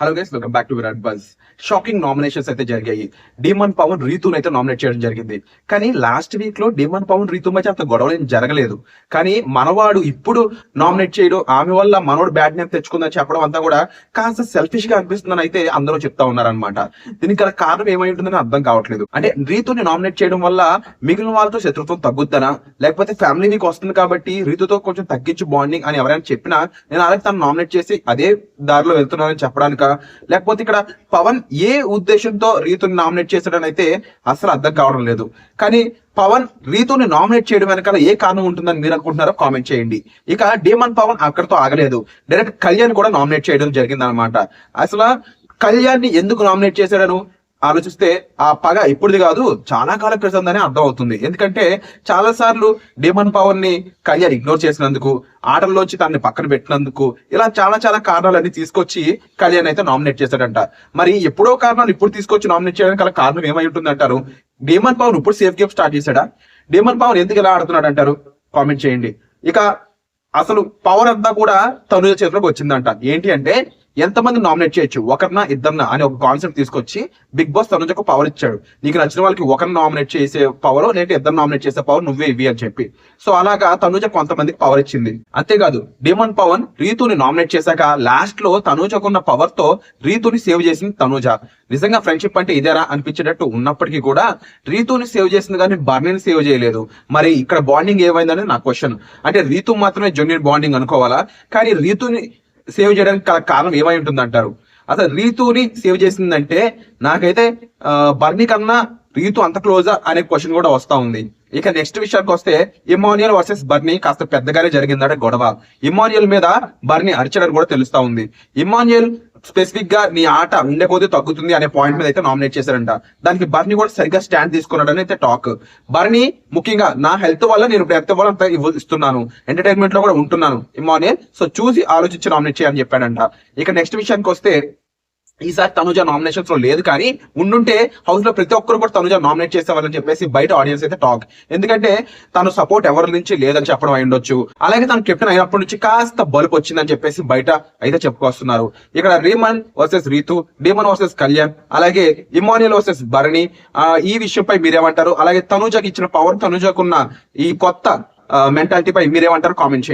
Hello guys welcome back to Virat buzz shocking nominations అయితే జరిగాయి. Demon Pawan రీతుని అయితే nominate చేయడం జరిగింది. కానీ లాస్ట్ వీక్లో డీమన్ పవన్ రీతు మధ్య అంత గొడవలు ఏం జరగలేదు. కానీ మనవాడు ఇప్పుడు నామినేట్ చేయడం. ఆమె వల్ల మనోడు బ్యాడ్ నేమ్ తెచ్చుకుందని చెప్పడం అంతా కూడా కాస్త సెల్ఫిష్గా అనిపిస్తుందని అయితే అందరూ చెప్తా ఉన్నారనమాట దీనికి గల కారణం ఏమై ఉంటుందని అర్థం కావట్లేదు. అంటే రీతుని నామినేట్ చేయడం వల్ల మిగిలిన వాళ్ళతో శత్రుత్వం తగ్గుద్దనా? లేకపోతే ఫ్యామిలీ వీక్ వస్తుంది కాబట్టి రీతుతో కొంచెం తగ్గించు బాండింగ్ అని ఎవరైనా చెప్పినా నేను అలాగే తను నామినేట్ చేసి అదే దారిలో వెళ్తున్నానని చెప్పడానికి లేకపోతే ఇక్కడ పవన్ ఏ ఉద్దేశంతో రీతుని నామినేట్ చేశాడని అయితే అసలు అర్థం కావడం లేదు. కానీ పవన్ రీతుని నామినేట్ చేయడం వెనకాల ఏ కారణం ఉంటుందని మీరు అనుకుంటున్నారో కామెంట్ చేయండి. ఇక డేమన్ పవన్ అక్కడితో ఆగలేదు. డైరెక్ట్ కళ్యాణ్ కూడా నామినేట్ చేయడం జరిగింది అనమాట అసలు కళ్యాణ్ని ఎందుకు నామినేట్ చేశాడను? ఆలోచిస్తే ఆ పగ ఇప్పుడుది కాదు చాలా కాలం క్రితందని అర్థం అవుతుంది ఎందుకంటే చాలా సార్లు డేమన్ పవర్ని కళ్యాణ్ ఇగ్నోర్ చేసినందుకు ఆటల్లోంచి తనని పక్కన పెట్టినందుకు ఇలా చాలా చాలా కారణాలన్నీ తీసుకొచ్చి కళ్యాణ్ అయితే నామినేట్ చేశాడంట. మరి ఎప్పుడో కారణాలు ఇప్పుడు తీసుకొచ్చి నామినేట్ చేయడానికి గల కారణం ఏమై ఉంటుంది అంటారు? డేమన్ పవన్ ఇప్పుడు సేఫ్ గేమ్ స్టార్ట్ చేశాడా? డేమన్ పవన్ ఎందుకు ఇలా ఆడుతున్నాడు అంటారు? కామెంట్ చేయండి. ఇక అసలు పవర్ అంతా కూడా తనుజ చేతిలోకి వచ్చిందంట. ఏంటి అంటే ఎంతమంది నామినేట్ చేయొచ్చు? ఒకరినా ఇద్దరినా అని ఒక కాన్సెప్ట్ తీసుకొచ్చి బిగ్ బాస్ తనుజకు పవర్ ఇచ్చాడు. నీకు నచ్చిన వాళ్ళకి ఒకరిని నామినేట్ చేసే పవర్ లేదంటే ఇద్దరు నామినేట్ చేసే పవర్ నువ్వే ఇవి అని చెప్పి. సో అలాగా తనుజ కొంతమందికి పవర్ ఇచ్చింది. అంతేకాదు డేమన్ పవన్ రీతుని నామినేట్ చేశాక లాస్ట్లో తనుజకున్న పవర్తో రీతుని సేవ్ చేసింది తనుజ. నిజంగా ఫ్రెండ్షిప్ అంటే ఇదేరా అనిపించేటట్టు ఉన్నప్పటికీ కూడా రీతుని సేవ్ చేసింది కానీ బర్నీని సేవ్ చేయలేదు. మరి ఇక్కడ బాండింగ్ ఏమైందని నా క్వశ్చన్ అంటే రీతు మాత్రమే జెన్యున్ బాండింగ్ అనుకోవాలా? కానీ రీతుని సేవ్ చేయడానికి కారణం ఏమై ఉంటుంది అంటారు అసలు రీతుని సేవ్ చేసిందంటే నాకైతే ఆ, బర్నీ కన్నా రీతు అంత క్లోజా అనే క్వశ్చన్ కూడా వస్తా ఉంది. ఇక నెక్స్ట్ విషయానికి వస్తే ఇమాన్యుయల్ వర్సెస్ బర్నీ కాస్త పెద్దగానే జరిగిందంటే గొడవ. ఇమాన్యుయల్ మీద బర్నీ అరిచడం కూడా తెలుస్తా ఉంది. ఇమాన్యుయల్ స్పెసిఫిక్గా నీ ఆట ఉండే కొద్దీ తగ్గుతుంది అనే పాయింట్ మీద అయితే నామినేట్ చేశారంట. దానికి బర్నీ కూడా సరిగ్గా స్టాండ్ తీసుకున్నాడని అయితే టాక్. బర్నీ ముఖ్యంగా నా హెల్త్ వల్ల నేను ఇప్పుడు ఎంత వల్ల ఇవ్వ- ఇస్తున్నాను. ఎంటర్టైన్మెంట్లో కూడా ఉంటున్నాను ఇమానియల్ సో చూసి ఆలోచించి నామినేట్ చేయని చెప్పాడంట. ఇక నెక్స్ట్ విషయానికి వస్తే ఈసారి తనుజ నామినేషన్స్లో లేదు కానీ ఉండుంటే హౌస్లో ప్రతి ఒక్కరు కూడా తనుజ నామినేట్ చేసేవాళ్ళని చెప్పేసి బయట ఆడియన్స్ అయితే టాక్ ఎందుకంటే తను సపోర్ట్ ఎవరి నుంచి లేదని చెప్పడం అయి ఉండొచ్చు. అలాగే తను కెప్టెన్ అయినప్పటి నుంచి కాస్త బలుపు వచ్చిందని చెప్పేసి బయట అయితే చెప్పుకొస్తున్నారు. ఇక్కడ Riemann versus Ritu Demon versus Kalyan అలాగే ఇమానియల్ వర్సెస్ భరణి ఈ విషయంపై మీరేమంటారు? అలాగే తనుజకి ఇచ్చిన పవర్ తనుజకున్న ఈ కొత్త మెంటాలిటీపై మీరేమంటారు? కామెంట్ చేయండి.